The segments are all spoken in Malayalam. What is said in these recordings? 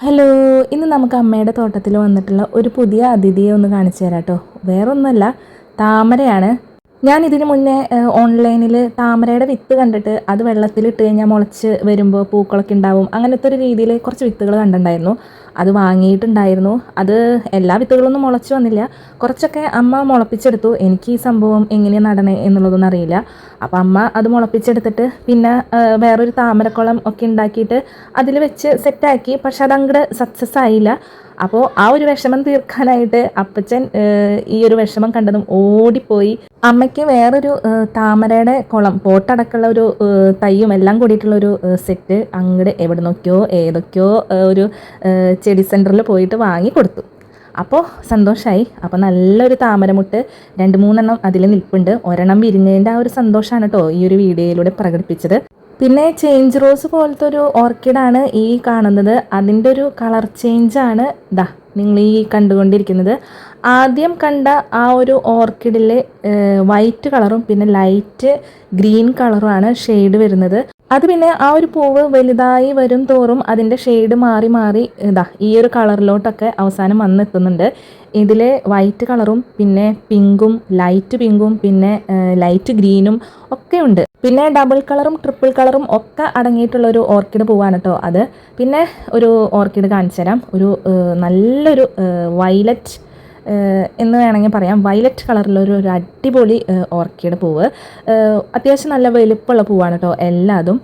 ഹലോ ഇന്ന് നമുക്ക് അമ്മയുടെ തോട്ടത്തിൽ വന്നിട്ടുള്ള ഒരു പുതിയ അതിഥിയെ ഒന്ന് കാണിച്ചു തരാം കേട്ടോ വേറൊന്നുമല്ല താമരയാണ്. ഞാൻ ഇതിന് മുന്നേ ഓൺലൈനിൽ താമരയുടെ വിത്ത് കണ്ടിട്ട് അത് വെള്ളത്തിലിട്ട് കഴിഞ്ഞാൽ മുളച്ച് വരുമ്പോൾ പൂക്കളൊക്കെ ഉണ്ടാവും അങ്ങനത്തെ ഒരു രീതിയിൽ കുറച്ച് വിത്തുകൾ കണ്ടിട്ടുണ്ടായിരുന്നു. അത് വാങ്ങിയിട്ടുണ്ടായിരുന്നു. അത് എല്ലാ വിത്തുകളൊന്നും മുളച്ച് വന്നില്ല. കുറച്ചൊക്കെ അമ്മ മുളപ്പിച്ചെടുത്തു. എനിക്ക് ഈ സംഭവം എങ്ങനെയാണ് നടണേ എന്നുള്ളതൊന്നും അറിയില്ല. അപ്പോൾ അമ്മ അത് മുളപ്പിച്ചെടുത്തിട്ട് പിന്നെ വേറൊരു താമരക്കുളം ഒക്കെ ഉണ്ടാക്കിയിട്ട് അതിൽ വെച്ച് സെറ്റാക്കി പക്ഷെ അതങ്ങോട്ട് സക്സസ് ആയില്ല. അപ്പോൾ ആ ഒരു വിഷമം തീർക്കാനായിട്ട് അപ്പച്ചൻ ഈ ഒരു വിഷമം കണ്ടതും ഓടിപ്പോയി. അമ്മയ്ക്ക് വേറൊരു താമരയുടെ കുളം പോട്ടടക്കമുള്ള ഒരു തയ്യും എല്ലാം കൂടിയിട്ടുള്ള ഒരു സെറ്റ് അങ്ങോട്ട് എവിടെ നോക്കിയോ ഏതൊക്കെയോ ഒരു ചെടി സെന്ററിൽ പോയിട്ട് വാങ്ങി കൊടുത്തു. അപ്പോൾ സന്തോഷമായി അപ്പോൾ നല്ലൊരു താമരമുട്ട് രണ്ട് മൂന്നെണ്ണം അതിൽ നിൽപ്പുണ്ട്. ഒരെണ്ണം വിരിഞ്ഞതിന്റെ ആ ഒരു സന്തോഷമാണ് കേട്ടോ ഈ ഒരു വീഡിയോയിലൂടെ പ്രകടിപ്പിച്ചത്. പിന്നെ ചേഞ്ച് റോസ് പോലത്തെ ഒരു ഓർക്കിഡാണ് ഈ കാണുന്നത്. അതിന്റെ ഒരു കളർ ചേഞ്ചാണ് ദാ നിങ്ങൾ ഈ കണ്ടുകൊണ്ടിരിക്കുന്നത്. ആദ്യം കണ്ട ആ ഒരു ഓർക്കിഡിൽ വൈറ്റ് കളറും പിന്നെ ലൈറ്റ് ഗ്രീൻ കളറുമാണ് ഷെയ്ഡ് വരുന്നത്. അത് പിന്നെ ആ ഒരു പൂവ് വലുതായി വരും തോറും അതിന്റെ ഷെയ്ഡ് മാറി മാറി ഇതാ ഈ ഒരു കളറിലോട്ടൊക്കെ അവസാനം വന്നെത്തുന്നുണ്ട്. ഇതിലെ വൈറ്റ് കളറും പിന്നെ പിങ്കും ലൈറ്റ് പിങ്കും പിന്നെ ലൈറ്റ് ഗ്രീനും ഒക്കെ ഉണ്ട്. പിന്നെ ഡബിൾ കളറും ട്രിപ്പിൾ കളറും ഒക്കെ അടങ്ങിയിട്ടുള്ള ഒരു ഓർക്കിഡ് പൂവാണ് കേട്ടോ അത്. പിന്നെ ഒരു ഓർക്കിഡ് കാണിച്ചു തരാം ഒരു നല്ലൊരു വയലറ്റ് എന്ന് വേണമെങ്കിൽ പറയാം. വയലറ്റ് കളറിലൊരു ഒരു അടിപൊളി ഓർക്കിഡ് പൂവ്. അത്യാവശ്യം നല്ല വലുപ്പമുള്ള പൂവാണ് കേട്ടോ എല്ലാതും.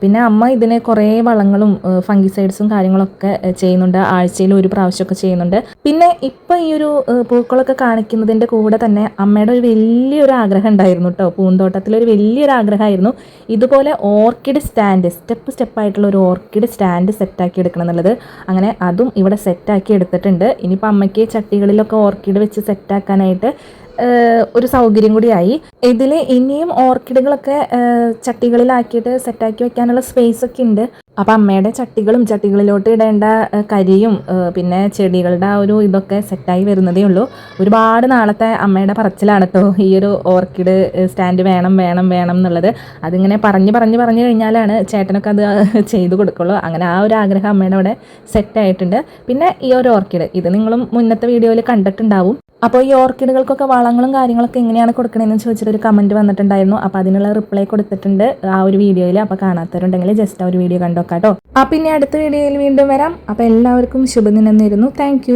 പിന്നെ അമ്മ ഇതിനെ കുറേ വളങ്ങളും ഫംഗിസൈഡ്സും കാര്യങ്ങളൊക്കെ ചെയ്യുന്നുണ്ട്. ആഴ്ചയിൽ ഒരു പ്രാവശ്യമൊക്കെ ചെയ്യുന്നുണ്ട്. പിന്നെ ഇപ്പം ഈ ഒരു പൂക്കളൊക്കെ കാണിക്കുന്നതിന്റെ കൂടെ തന്നെ അമ്മയുടെ ഒരു വലിയൊരു ആഗ്രഹം ഉണ്ടായിരുന്നു കേട്ടോ പൂന്തോട്ടത്തിലൊരു വലിയൊരു ആഗ്രഹമായിരുന്നു. ഇതുപോലെ ഓർക്കിഡ് സ്റ്റാൻഡ് സ്റ്റെപ്പ് സ്റ്റെപ്പായിട്ടുള്ള ഒരു ഓർക്കിഡ് സ്റ്റാൻഡ് സെറ്റാക്കി എടുക്കണം എന്നുള്ളത്. അങ്ങനെ അതും ഇവിടെ സെറ്റാക്കി എടുത്തിട്ടുണ്ട്. ഇനിയിപ്പോൾ അമ്മയ്ക്ക് ചട്ടികളിലൊക്കെ ഓർക്കിഡ് വെച്ച് സെറ്റാക്കാനായിട്ട് ഒരു സൗകര്യം കൂടിയായി ഇതിൽ ഇനിയും ഓർക്കിഡുകളൊക്കെ ചട്ടികളിലാക്കിയിട്ട് സെറ്റാക്കി വെക്കാനുള്ള സ്പേസ് ഒക്കെ ഉണ്ട്. അപ്പം അമ്മയുടെ ചട്ടികളും ചട്ടികളിലോട്ട് ഇടേണ്ട കരിയും പിന്നെ ചെടികളുടെ ആ ഒരു ഇതൊക്കെ സെറ്റായി വരുന്നതേ ഉള്ളൂ. ഒരുപാട് നാളത്തെ അമ്മയുടെ പറച്ചിലാണ് കേട്ടോ ഈ ഒരു ഓർക്കിഡ് സ്റ്റാൻഡ് വേണം വേണം വേണം എന്നുള്ളത്. അതിങ്ങനെ പറഞ്ഞ് പറഞ്ഞ് പറഞ്ഞു കഴിഞ്ഞാലാണ് ചേട്ടനൊക്കെ അത് ചെയ്തു കൊടുക്കുള്ളൂ. അങ്ങനെ ആ ഒരു ആഗ്രഹം അമ്മയുടെ അവിടെ സെറ്റായിട്ടുണ്ട് പിന്നെ ഈ ഒരു ഓർക്കിഡ് ഇത് നിങ്ങളും മുന്നത്തെ വീഡിയോയിൽ കണ്ടിട്ടുണ്ടാവും. അപ്പോൾ ഈ ഓർക്കിഡുകൾക്കൊക്കെ വളങ്ങളും കാര്യങ്ങളൊക്കെ എങ്ങനെയാണ് കൊടുക്കണമെന്ന് ചോദിച്ചിട്ട് ഒരു കമന്റ് വന്നിട്ടുണ്ടായിരുന്നു. അപ്പോൾ അതിനുള്ള റിപ്ലൈ കൊടുത്തിട്ടുണ്ട് ആ ഒരു വീഡിയോയിൽ അപ്പോൾ കാണാത്തവരുണ്ടെങ്കിൽ ജസ്റ്റ് ആ ഒരു വീഡിയോ കണ്ടോക്കാം കേട്ടോ ആ പിന്നെ അടുത്ത വീഡിയോയിൽ വീണ്ടും വരാം. അപ്പോൾ എല്ലാവർക്കും ശുഭദിനം നേരുന്നു. താങ്ക്